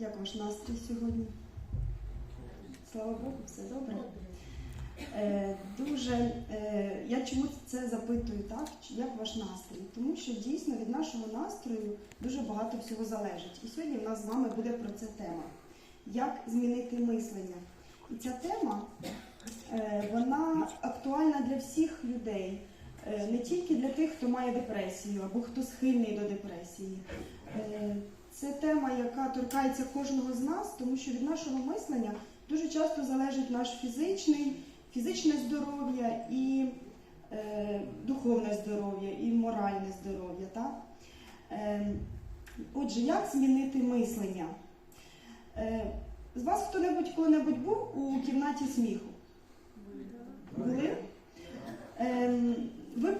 Як ваш настрій сьогодні? Слава Богу, все добре. Е, дуже е, я чому це запитую, так? Як ваш настрій? Тому що дійсно від нашого настрою дуже багато всього залежить. І сьогодні в нас з вами буде про це тема. Як змінити мислення? І ця тема е, вона актуальна для всіх людей, Е, не тільки для тих, хто має депресію або хто схильний до депресії. Е, Це тема, яка торкається кожного з нас, тому що від нашого мислення дуже часто залежить наш фізичний, фізичне здоров'я і е, духовне здоров'я, і моральне здоров'я. Так? Е, отже, як змінити мислення? Е, з вас хто-небудь коли-небудь був у кімнаті сміху? Були? Ем, ви,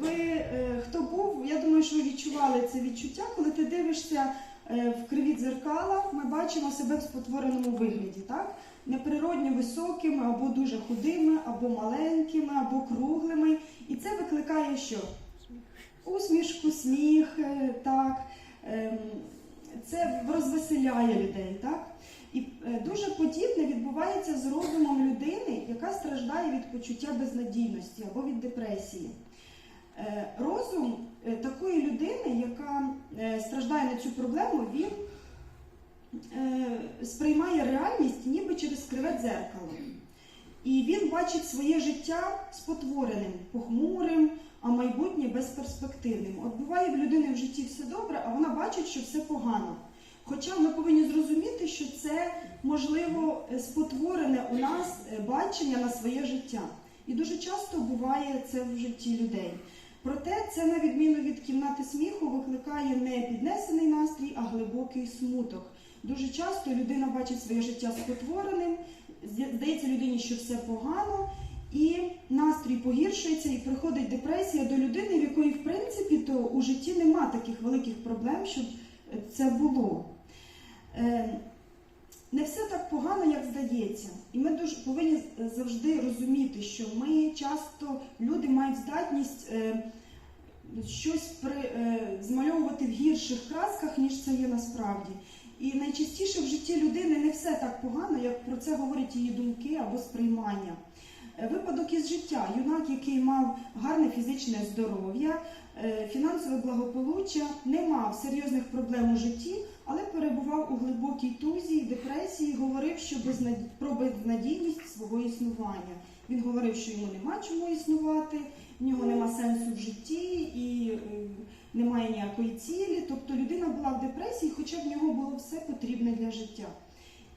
ви е, хто був, я думаю, що відчували це відчуття, коли ти дивишся е, в криві дзеркала, ми бачимо себе в спотвореному вигляді, так? Неприродньо високими, або дуже худими, або маленькими, або круглими. І це викликає що? Усмішку, сміх, е, так. Ем, це розвеселяє людей, так? І е, дуже подібне відбувається з розумом людини, яка страждає від почуття безнадійності або від депресії. Е, Розум е, такої людини, яка е, страждає на цю проблему, він е, сприймає реальність ніби через криве дзеркало. І він бачить своє життя спотвореним, похмурим, а майбутнє безперспективним. От буває в людини в житті все добре, а вона бачить, що все погано. Хоча ми повинні зрозуміти, що це можливо е, спотворене у нас е, бачення на своє життя. І дуже часто буває це в житті людей. Проте це, на відміну від кімнати сміху, викликає не піднесений настрій, а глибокий смуток. Дуже часто людина бачить своє життя спотвореним, здається людині, що все погано, і настрій погіршується, і приходить депресія до людини, в якої, в принципі, то у житті нема таких великих проблем, щоб це було. Е, Не все так погано, як здається. І ми дуже повинні завжди розуміти, що ми часто люди мають здатність е, щось при, е, змальовувати в гірших красках, ніж це є насправді. І найчастіше в житті людини не все так погано, як про це говорять її думки або сприймання. Е, Випадок із життя. Юнак, який мав гарне фізичне здоров'я, е, фінансове благополуччя, не мав серйозних проблем у житті, але перебував у глибокій тузі депресії, говорив що безнад... про безнадійність свого існування. Він говорив, що йому нема чому існувати, в нього нема сенсу в житті ніякої цілі. Тобто людина була в депресії, хоча в нього було все потрібне для життя.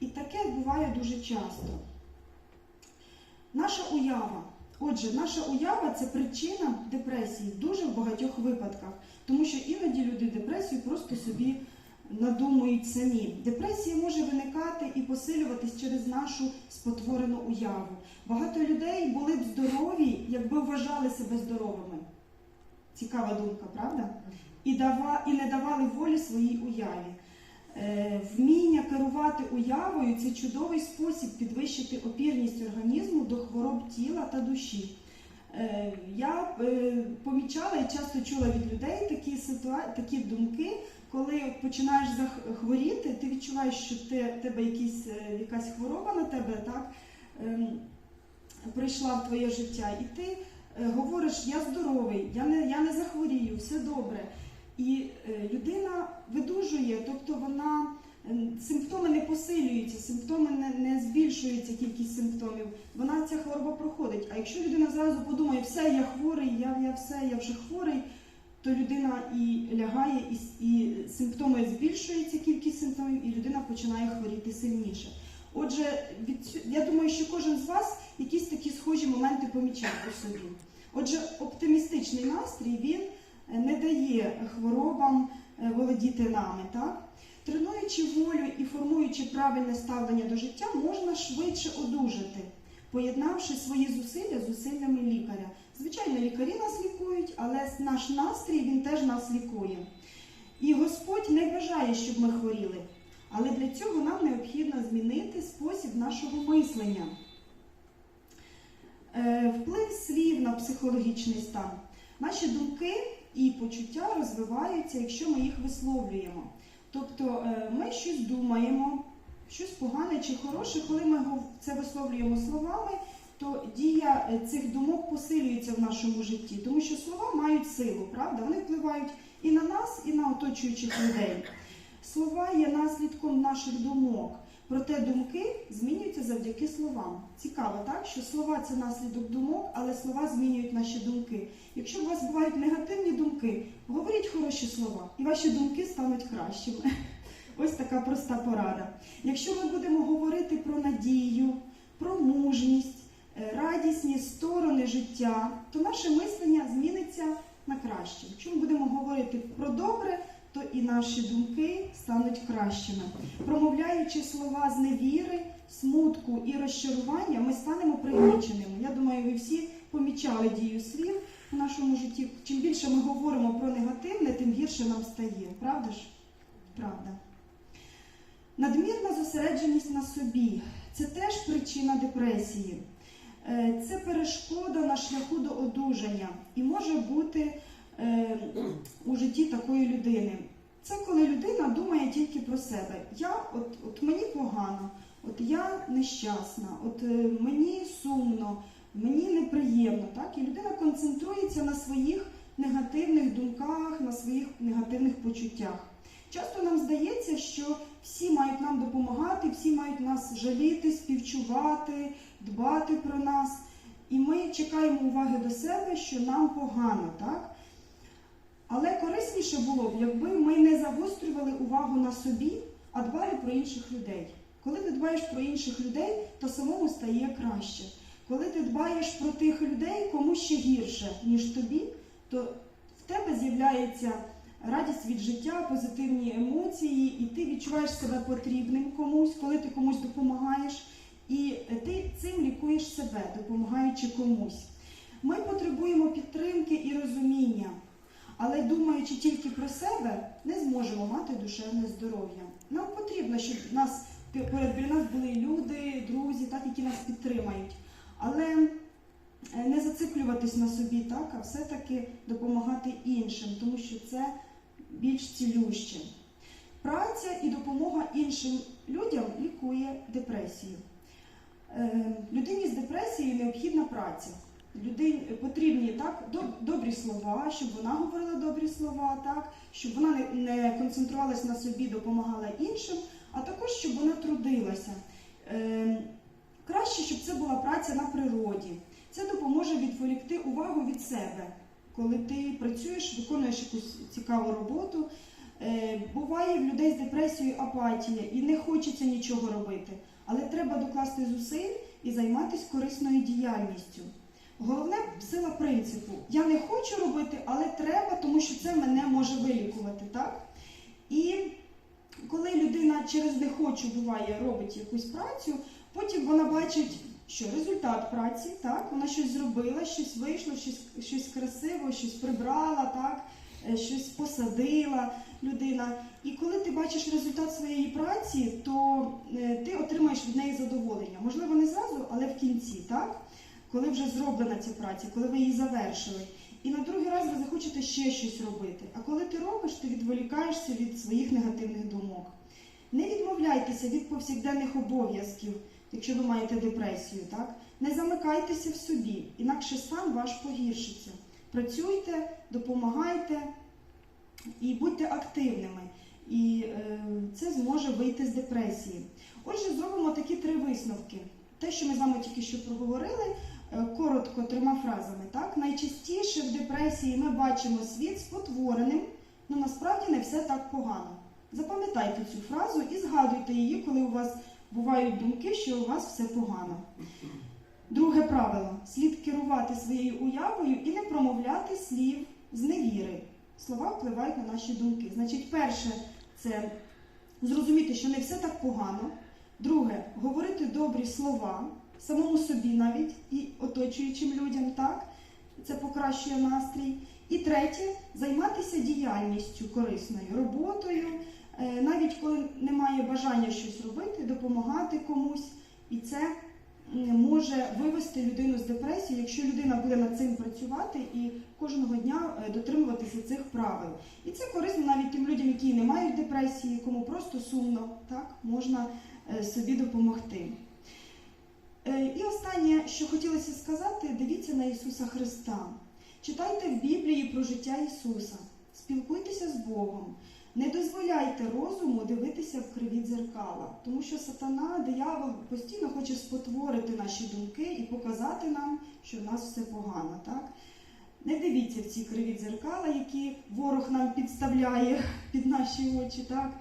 І таке буває дуже часто. Наша уява. Отже, наша уява це причина депресії дуже в багатьох випадках, тому що іноді люди депресію просто собі надумують самі. Депресія може виникати і посилюватись через нашу спотворену уяву. Багато людей були б здорові, якби вважали себе здоровими. Цікава думка, правда? І, дава, і не давали волі своїй уяві. Е, Вміння керувати уявою це чудовий спосіб підвищити опірність організму до хвороб тіла та душі. Е, Я е, помічала і часто чула від людей такі ситуа... такі думки, коли починаєш захворіти, ти відчуваєш, що те- тебе якісь, якась хвороба на тебе так, ем, прийшла в твоє життя, і ти говориш, я здоровий, я не, я не захворію, все добре. І е, людина видужує, тобто вона симптоми не посилюються, симптоми не, не збільшується кількість симптомів. Вона ця хвороба проходить. А якщо людина зразу подумає, все, я хворий, я, я все, я вже хворий, то людина і лягає, і, і симптоми збільшується, кількість симптомів, і людина починає хворіти сильніше. Отже, від, я думаю, що кожен з вас якісь такі схожі моменти помічав у собі. Отже, оптимістичний настрій він не дає хворобам е, володіти нами. Так? Тренуючи волю і формуючи правильне ставлення до життя, можна швидше одужати, поєднавши свої зусилля з зусиллями лікаря. Звичайно, лікарі нас лікують, але наш настрій він теж нас лікує. І Господь не бажає, щоб ми хворіли. Але для цього нам необхідно змінити спосіб нашого мислення. Е, Вплив слів на психологічний стан. Наші думки і почуття розвиваються, якщо ми їх висловлюємо. Тобто е, ми щось думаємо, щось погане чи хороше, коли ми це висловлюємо словами, то дія е, цих думок посилюється в нашому житті, тому що слова мають силу, правда? Вони впливають і на нас, і на оточуючих людей. Слова є наслідком наших думок. Проте думки змінюються завдяки словам. Цікаво, так? Що слова це наслідок думок, але слова змінюють наші думки. Якщо у вас бувають негативні думки, говоріть хороші слова, і ваші думки стануть кращими. Ось така проста порада. Якщо ми будемо говорити про надію, про мужність, е, радісні сторони життя, то наше мислення зміниться на краще. Якщо ми будемо говорити про добре, то і наші думки стануть кращими. Промовляючи слова з невіри, смутку і розчарування, ми станемо пригніченими. Я думаю, ви всі помічали дію слів в нашому житті. Чим більше ми говоримо про негативне, тим гірше нам стає. Правда ж? Правда. Надмірна зосередженість на собі це теж причина депресії. Е, Це перешкода на шляху до одужання і може бути у житті такої людини. Це коли людина думає тільки про себе. Я, от, от мені погано, от я нещасна, от е, мені сумно, мені неприємно. Так? І людина концентрується на своїх негативних думках, на своїх негативних почуттях. Часто нам здається, що всі мають нам допомагати, всі мають нас жаліти, співчувати, дбати про нас. І ми чекаємо уваги до себе, що нам погано, так? Але корисніше було б, якби ми не загострювали увагу на собі, а дбали про інших людей. Коли ти дбаєш про інших людей, то самому стає краще. Коли ти дбаєш про тих людей, кому ще гірше, ніж тобі, то в тебе з'являється радість від життя, позитивні емоції, і ти відчуваєш себе потрібним комусь, коли ти комусь допомагаєш, і ти цим лікуєш себе, допомагаючи комусь. Ми потребуємо підтримки і розуміння, але думаючи тільки про себе, не зможемо мати душевне здоров'я. Нам потрібно, щоб нас біля нас були люди, друзі, так, які нас підтримають. Але е, не зациклюватись на собі, так, а все-таки допомагати іншим, тому що це більш цілюще. Праця і допомога іншим людям лікує депресію. Е, Людині з депресією необхідна праця. Людині потрібні так, добрі слова, щоб вона говорила добрі слова, так, щоб вона не, не концентрувалась на собі, допомагала іншим, а також щоб вона трудилася. Е, Краще, щоб це була праця на природі. Це допоможе відволікти увагу від себе, коли ти працюєш, виконуєш якусь цікаву роботу. Е, Буває в людей з депресією апатія і не хочеться нічого робити, але треба докласти зусиль і займатися корисною діяльністю. Головне сила принципу. Я не хочу робити, але треба, тому що це мене може вилікувати. Так? І коли людина через не хочу буває робить якусь працю, потім вона бачить, що результат праці, так, вона щось зробила, щось вийшло, щось, щось красиво, щось прибрала, так, е, щось посадила людина. І коли ти бачиш результат своєї праці, то е, ти отримаєш від неї задоволення. Можливо, не зразу, але в кінці, так? Коли вже зроблена ця праця, коли ви її завершили. І на другий раз ви захочете ще щось робити. А коли ти робиш, ти відволікаєшся від своїх негативних думок. Не відмовляйтеся від повсякденних обов'язків, якщо ви маєте депресію, так? Не замикайтеся в собі, інакше стан ваш погіршиться. Працюйте, допомагайте і будьте активними. І е, це зможе вийти з депресії. Отже, зробимо такі три висновки. Те, що ми з вами тільки що проговорили, коротко трьома фразами. Так? Найчастіше в депресії ми бачимо світ спотвореним, але насправді не все так погано. Запам'ятайте цю фразу і згадуйте її, коли у вас бувають думки, що у вас все погано. Друге правило: слід керувати своєю уявою і не промовляти слів з невіри. Слова впливають на наші думки. Значить, перше це зрозуміти, що не все так погано. Друге, говорити добрі слова самому собі навіть і оточуючим людям, так? Це покращує настрій. І третє займатися діяльністю корисною, роботою, е, навіть коли немає бажання щось робити, допомагати комусь. І це може вивести людину з депресії, якщо людина буде над цим працювати і кожного дня е, дотримуватися цих правил. І це корисно навіть тим людям, які не мають депресії, кому просто сумно, так можна е, собі допомогти. Е, І останнє, що хотілося сказати, дивіться на Ісуса Христа. Читайте в Біблії про життя Ісуса, спілкуйтеся з Богом. Не дозволяйте розуму дивитися в криві дзеркала, тому що сатана, диявол постійно хоче спотворити наші думки і показати нам, що в нас все погано. Так? Не дивіться в ці криві дзеркала, які ворог нам підставляє під наші очі. Так?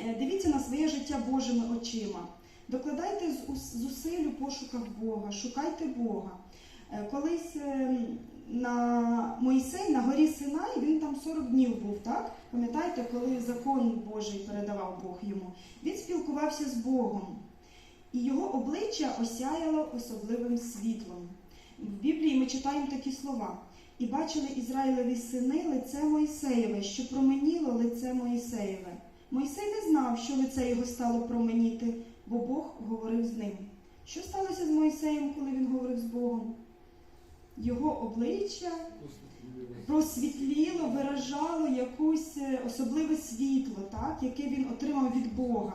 Е, Дивіться на своє життя Божими очима. Докладайте зусиль у пошуках Бога, шукайте Бога. Е, Колись е, на Мойсей на горі Синай він там 40 днів був, так? Пам'ятаєте, коли закон Божий передавав Бог йому? Він спілкувався з Богом, і його обличчя осяяло особливим світлом. В Біблії ми читаємо такі слова. І бачили Ізраїлеві сини лице Мойсеєве, що променіло лице Мойсеєве. Мойсей не знав, що лице його стало променіти, бо Бог говорив з ним. Що сталося з Мойсеєм, коли він говорив з Богом? Його обличчя просвітліло, виражало якусь е, особливе світло, так, яке він отримав від Бога.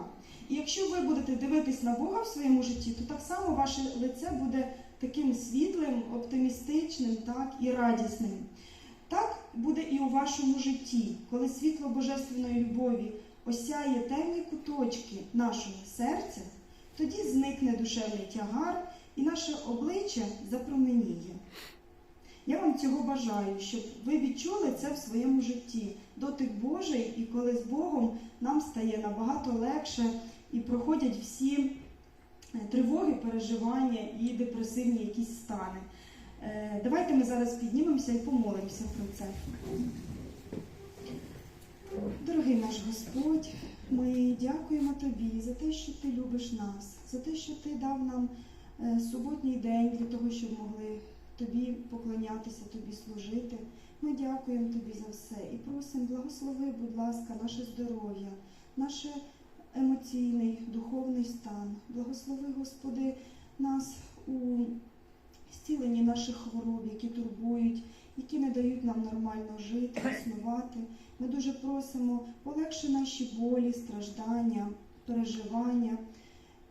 І якщо ви будете дивитись на Бога в своєму житті, то так само ваше лице буде таким світлим, оптимістичним так, і радісним. Так буде і у вашому житті, коли світло Божественної любові осяє темні куточки нашого серця, тоді зникне душевний тягар і наше обличчя запроменіє. Я вам цього бажаю, щоб ви відчули це в своєму житті. Дотик Божий, і коли з Богом нам стає набагато легше і проходять всі е, тривоги, переживання і депресивні якісь стани. Е, Давайте ми зараз піднімемося і помолимося про це. Дорогий наш Господь, ми дякуємо Тобі за те, що Ти любиш нас, за те, що Ти дав нам е, суботній день для того, щоб могли Тобі поклонятися, Тобі служити. Ми дякуємо Тобі за все і просимо, благослови, будь ласка, наше здоров'я, наш емоційний, духовний стан. Благослови, Господи, нас у зціленні наших хвороб, які турбують, які не дають нам нормально жити, існувати. Ми дуже просимо, полегши наші болі, страждання, переживання.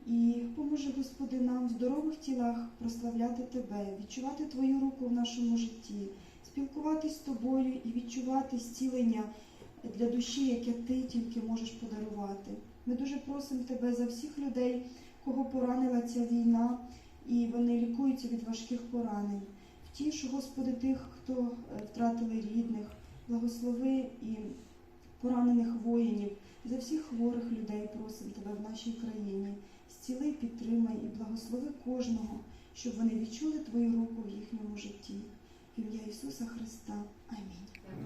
І поможи, Господи, нам в здорових тілах прославляти Тебе, відчувати Твою руку в нашому житті, спілкуватись з Тобою і відчувати зцілення для душі, яке Ти тільки можеш подарувати. Ми дуже просимо Тебе за всіх людей, кого поранила ця війна, і вони лікуються від важких поранень. Втішу, Господи, тих, хто е, втратили рідних, благослови і поранених воїнів, за всіх хворих людей просимо Тебе в нашій країні. Зціли, підтримай і благослови кожного, щоб вони відчули Твою руку в їхньому житті. В ім'я Ісуса Христа. Амінь.